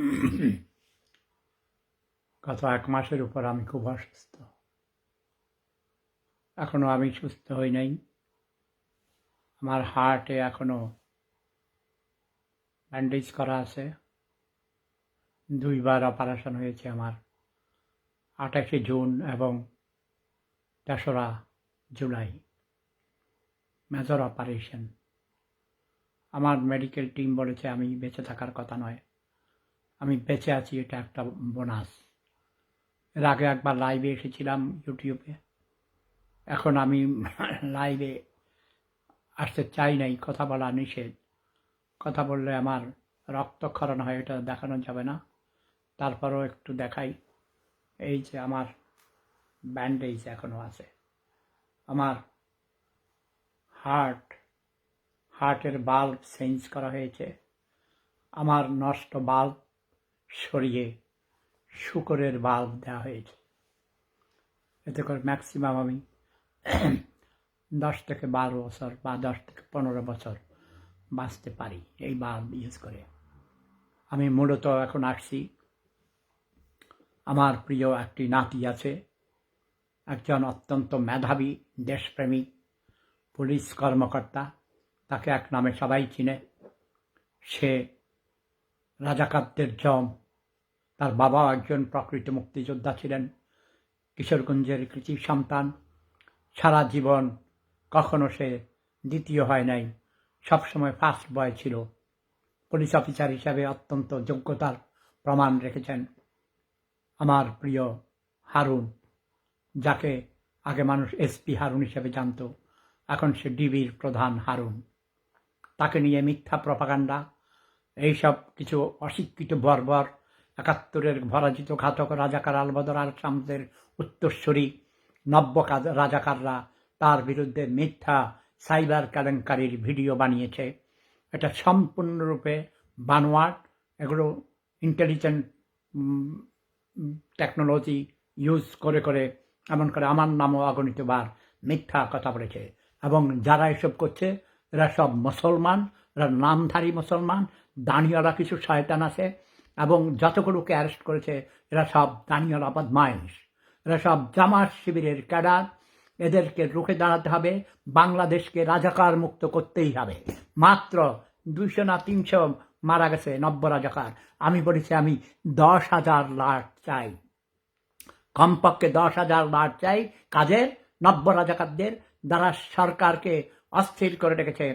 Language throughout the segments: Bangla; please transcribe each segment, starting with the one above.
গত এক মাসের উপর আমি খুব অসুস্থ। এখনও আমি সুস্থ হই নাই। আমার হার্টে এখনও ব্যান্ডেজ করা আছে। দুইবার অপারেশন হয়েছে আমার আঠাশে জুন এবং তেসরা জুলাই। Major operation. আমার মেডিকেল টিম বলেছে আমি বেঁচে থাকার কথা নয়। আমি বেঁচে আছি, এটা একটা বোনাস। এর আগে একবার লাইভে এসেছিলাম ইউটিউবে এখন আমি লাইভে আসতে চাই নাই, কথা বলা নিষেধ। কথা বললে আমার রক্তক্ষরণ হয়, এটা দেখানো যাবে না। তারপরও একটু দেখাই। এই যে আমার ব্যান্ডেজ এখনও আছে। আমার হার্ট হার্টের বাল্ব চেঞ্জ করা হয়েছে। আমার নষ্ট বাল্ব সরিয়ে শুকরের বাল্ব দেওয়া হয়েছে। এতে করে ম্যাক্সিমাম আমি দশ থেকে বারো বছর বা দশ থেকে পনেরো বছর বাঁচতে পারি এই বাল্ব ইউজ করে। আমি মূলত এখন আসছি। আমার প্রিয় একটি নাতি আছে, একজন অত্যন্ত মেধাবী, দেশপ্রেমী, পুলিশ কর্মকর্তা। তাকে এক নামে সবাই চিনে। সে রাজাকারদের জম তার বাবা একজন প্রকৃত মুক্তিযোদ্ধা ছিলেন, কিশোরগঞ্জের কৃষি সন্তান। সারা জীবন কখনো সে দ্বিতীয় হয় নাই, সবসময় ফার্স্ট বয় ছিল। পুলিশ অফিসার হিসাবে অত্যন্ত যোগ্যতার প্রমাণ রেখেছেন আমার প্রিয় হারুন, যাকে আগে মানুষ এসপি হারুন হিসেবে জানতো, এখন সে ডিবির প্রধান হারুন। তাকে নিয়ে মিথ্যা প্রপাগান্ডা এইসব কিছু অশিক্ষিত বর্বর একাত্তরের ভরাজিত ঘাতক রাজাকার আলবদর আল শামসের উত্তরস্বরী নব্য রাজাকাররা তার বিরুদ্ধে মিথ্যা সাইবার কেলেঙ্কারির ভিডিও বানিয়েছে। এটা সম্পূর্ণরূপে বানোয়াট। এগুলো ইন্টেলিজেন্ট টেকনোলজি ইউজ করে করে, এমন করে আমার নামও অগণিতবার মিথ্যা কথা বলেছে। এবং যারা এসব করছে, এরা সব মুসলমান, এরা নামধারী মুসলমান দাঁড়িয়ালা কিছু শয়তান আছে এবং যতগুলোকে অ্যারেস্ট করেছে, এরা সব দাঁড়িয়ালা বদমাইশ এরা সব জামাত শিবিরের ক্যাডার। এদেরকে রুখে দাঁড়াতে হবে, বাংলাদেশকে রাজাকার মুক্ত করতেই হবে। মাত্র দুইশো না তিনশো মারা গেছে নব্য রাজাকার। আমি বলেছি, আমি দশ হাজার লাট চাই। কমপক্ষে দশ হাজার লাট চাই। কাজের নব্য রাজাকারদের দ্বারা সরকারকে অস্থির করে রেখেছে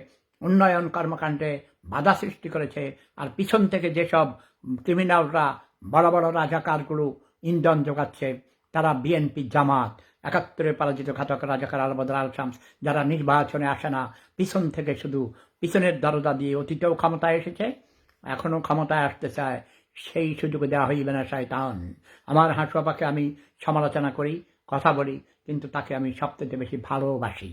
উন্নয়ন কর্মকাণ্ডে বাধা সৃষ্টি করেছে। আর পিছন থেকে যেসব ক্রিমিনালরা বড় বড় রাজাকারগুলো ইন্ধন যোগাচ্ছে, তারা বিএনপি জামাত, একাত্তরে পরাজিত ঘাতক রাজাকার আলবদর আল শামস, যারা নির্বাচনে আসে না, পিছন থেকে শুধু পিছনের দরজা দিয়ে অতীতেও ক্ষমতায় এসেছে, এখনও ক্ষমতায় আসতে চায়, সেই সুযোগ দেওয়া হইবে না শয়তান। আমার হাঁসুয়াপাকে আমি সমালোচনা করি, কথা বলি, কিন্তু তাকে আমি সবথেকে বেশি ভালোবাসি।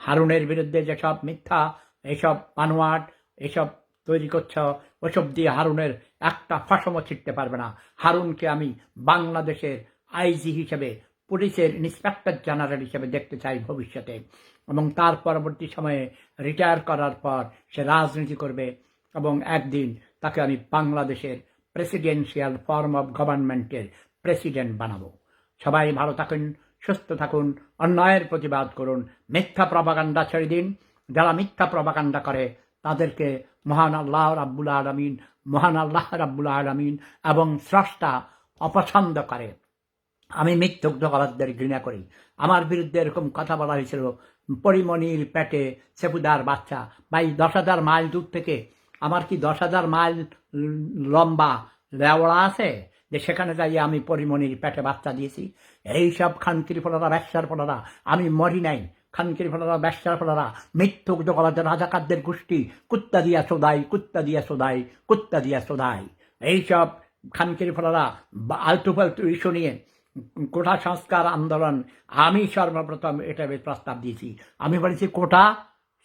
হারুনের বিরুদ্ধে যেসব মিথ্যা এইসব পানোয়াট এসব তৈরি করছ, ওসব দিয়ে হারুনের একটা ফসমও ছিটতে পারবে না। হারুনকে আমি বাংলাদেশের আইজি হিসেবে, পুলিশের ইন্সপেক্টর জেনারেল হিসেবে দেখতে চাই ভবিষ্যতে। এবং তার পরবর্তী সময়ে রিটায়ার করার পর সে রাজনীতি করবে এবং একদিন তাকে আমি বাংলাদেশের প্রেসিডেন্সিয়াল ফর্ম অফ গভর্নমেন্টের প্রেসিডেন্ট বানাবো। সবাই ভালো থাকুন, সুস্থ থাকুন, অন্যায়ের প্রতিবাদ করুন, মিথ্যা প্রপাগান্ডা ছেড়ে দিন, যারা মিথ্যা প্রপাগান্ডা করে তাদেরকে মহান আল্লাহ রাব্বুল আলমিন, মহান আল্লাহ রাব্বুল আলমিন এবং স্রষ্টা অপছন্দ করে। আমি মিথ্যুগ্ধকলাদের ঘৃণা করি। আমার বিরুদ্ধে এরকম কথা বলা হয়েছিল পরিমণির পেটে সেপুদার বাচ্চা। বা এই দশ হাজার মাইল দূর থেকে, আমার কি দশ হাজার মাইল লম্বা লেওড়া আছে? যে সেখানে যাই আমি পরিমণির পেটে বাচ্চা দিয়েছি। এইসব খানকির ফলারা ব্যবসার ফলারা আমি মরি নাই। খানকির ফলারা ব্যবসার ফলারা মিথ্যুগ্ধ কলাদের রাজাকারদের গোষ্ঠী, কুত্তা দিয়া সোদাই, কুত্তা দিয়া সোদাই, কুত্তা দিয়া সোদাই। এইসব খানকির ফলারা আলতু ফালতু ইস্যু নিয়ে কোটা সংস্কার আন্দোলন, আমি সর্বপ্রথম এটা প্রস্তাব দিয়েছি। আমি বলেছি, কোটা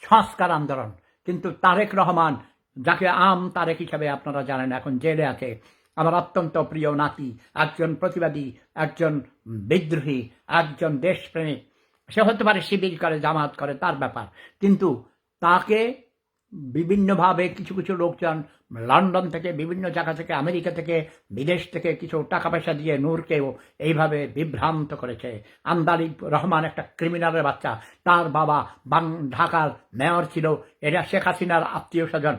সংস্কার আন্দোলন। কিন্তু তারেক রহমান, যাকে আম তারেক হিসাবে আপনারা জানেন, এখন জেলে আছে, আমার অত্যন্ত প্রিয় নাতি, একজন প্রতিবাদী, একজন বিদ্রোহী, একজন দেশপ্রেমিক সে হতে পারে শিবির করে, জামাত করে, তার ব্যাপার। কিন্তু তাকে বিভিন্নভাবে কিছু কিছু লোকজন লন্ডন থেকে, বিভিন্ন জায়গা থেকে, আমেরিকা থেকে, বিদেশ থেকে কিছু টাকা পয়সা দিয়ে নূরকেও এইভাবে বিভ্রান্ত করেছে। আন্দারি রহমান একটা ক্রিমিনালের বাচ্চা। তার বাবা বাং, ঢাকার মেয়র ছিল। এটা শেখ হাসিনার আত্মীয় স্বজন।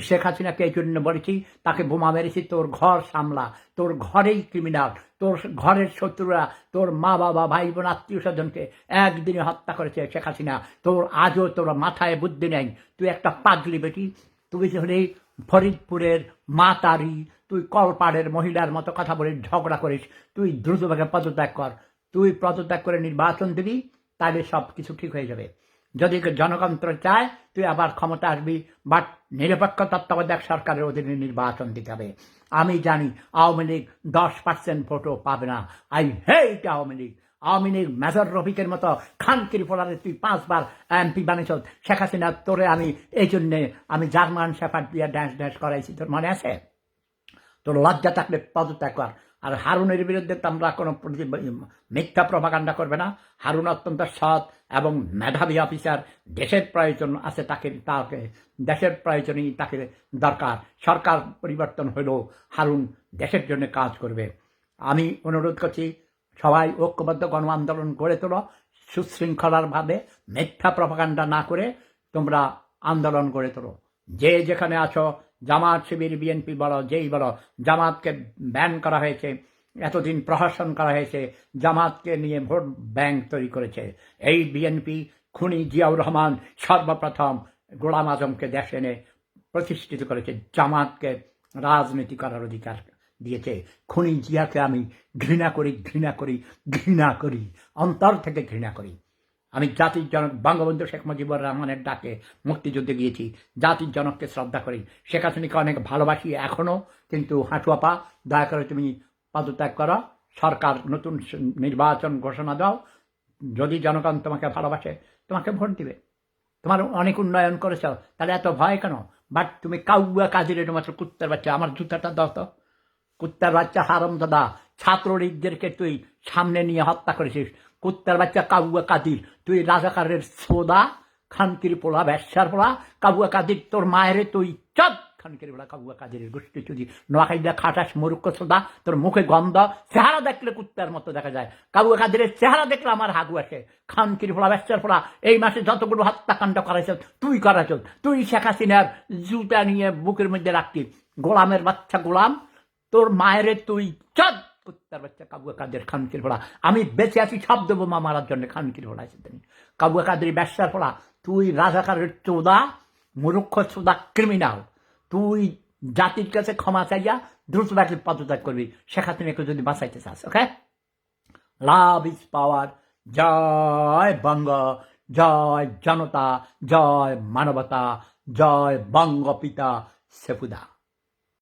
শেখ হাসিনাকে এই জন্য বলেছি, তাকে বোমা মেরেছি, তোর ঘর সামলা। তোর ঘরেই ক্রিমিনাল তোর ঘরের শত্রুরা, তোর মা বাবা, ভাই বোন, আত্মীয় স্বজনকে একদিনে হত্যা করেছে শেখ হাসিনা। তোর আজও তোর মাথায় বুদ্ধি নেই। তুই একটা পাগলি বেটি। তুই হলে ফরিদপুরের মাতারি। তুই কলপাড়ের মহিলার মতো কথা বলে ঝগড়া করিস। তুই দ্রুতভাবে পদত্যাগ কর। তুই পদত্যাগ করে নির্বাচন দিবি, তাহলে সব কিছু ঠিক হয়ে যাবে। যদি জনগণতন্ত্র চায়, তুই আবার ক্ষমতা আসবি। বাট নিরপেক্ষ তত্ত্বাবধায়ক সরকারের অধীনে নির্বাচন দিতে হবে। আমি জানি আওয়ামী লীগ দশ পার্সেন্ট ভোটও পাবে না। I hate Awami League. Awami League major রফিকের মতো খান ফোলারে তুই পাঁচবার এমপি বানিয়েছ শেখ হাসিনা তোরে আমি এই জন্যে আমি জার্মান শেফার দিয়ে ড্যান্স ড্যান্স করাইছি। তোর মনে আছে? তোর লজ্জা থাকলে পদত্যাগ কর। আর হারুনের বিরুদ্ধে তোমরা কোনো মিথ্যা প্রভাকাণ্ডা করবে না। হারুন অত্যন্ত সৎ এবং মেধাবী অফিসার। দেশের প্রয়োজন আছে তাকে তাকে দেশের প্রয়োজনই তাকে দরকার। সরকার পরিবর্তন হলেও হারুন দেশের জন্য কাজ করবে। আমি অনুরোধ করছি, সবাই ঐক্যবদ্ধ গণ আন্দোলন গড়ে তোলো সুশৃঙ্খলারভাবে মিথ্যা প্রভাকাণ্ডা না করে তোমরা আন্দোলন গড়ে তোলো। যে যেখানে আছো জামাত শিবির, বিএনপি বলো, যেই বলো, জামাতকে ব্যান করা হয়েছে, এতদিন প্রহসন করা হয়েছে, জামাতকে নিয়ে ভোট ব্যাংক তৈরি করেছে। এই বিএনপি, খুনি জিয়াউর রহমান সর্বপ্রথম গোলাম আজমকে দেশে এনে প্রতিষ্ঠিত করেছে, জামাতকে রাজনীতি করার অধিকার দিয়েছে। খুনি জিয়াকে আমি ঘৃণা করি ঘৃণা করি ঘৃণা করি, অন্তর থেকে ঘৃণা করি। আমি জাতির জনক, বঙ্গবন্ধু শেখ মুজিবুর রহমানের ডাকে মুক্তিযুদ্ধে গিয়েছি। জাতির জনককে শ্রদ্ধা করি। শেখ হাসিনাকে অনেক ভালোবাসি এখনও কিন্তু হাঁটুয়াপা দয়া করে তুমি পদত্যাগ করো। সরকার নতুন নির্বাচন ঘোষণা দাও। যদি জনগণ তোমাকে ভালোবাসে, তোমাকে ভোট দিবে। তোমার অনেক উন্নয়ন করেছ, তাহলে এত ভয় কেন? বাট তুমি কাউয়া কাজিরে মাত্র কুত্তার বাচ্চা, আমার জুতাটা দাও তো। কুত্তার বাচ্চা হারম দাদা ছাত্রলীগদেরকে তুই সামনে নিয়ে হত্যা করেছিস। কুত্তার বাচ্চা কাবুয়া কাদির তুই রাজাকারের সোদা, খানকির পোলা, ব্যবসার পোলা, কাবুয়া কাদির তোর মায়ের তুই চপ খানকির পোলা, কাবুয়া কাদিরের গোষ্ঠী চুরি নোয়াখাইদা খাটাস, মরুক্ষ সোদা, তোর মুখে গন্ধ, চেহারা দেখলে কুত্তার মতো দেখা যায়। কাবুয়া কাদিরের চেহারা দেখলে আমার হাগু আসে। খানকির পোলা, ব্যবসার পোলা, এই মাসে যতগুলো হত্যাকাণ্ড করাইছ, তুই করাইছ। তুই শেখ হাসিনার জুতা নিয়ে বুকের মধ্যে রাখতি। গোলামের বাচ্চা গোলাম, তোর মায়ের তুই চদ! কুত্তার বাচ্চা কাবুয়া কাদের খানকির ফোড়া আমি বেঁচে আছি সব দেবো মা মারার জন্য খানকির ফোড়া আছে তিনি কাবুয়া কাদের ব্যবসার ফোড়া তুই রাজাকারের চোদা মূর্খ চোদা ক্রিমিনাল তুই জাতির কাছে ক্ষমা চাইয়া দ্রুত বাকি পদত্যাগ করবি। শেখ হাসিনাকে যদি বাঁচাইতে চাস, ওকে? Love is power. জয় বঙ্গ, জয় জনতা, জয় মানবতা, জয় বঙ্গ পিতা সেফুদা।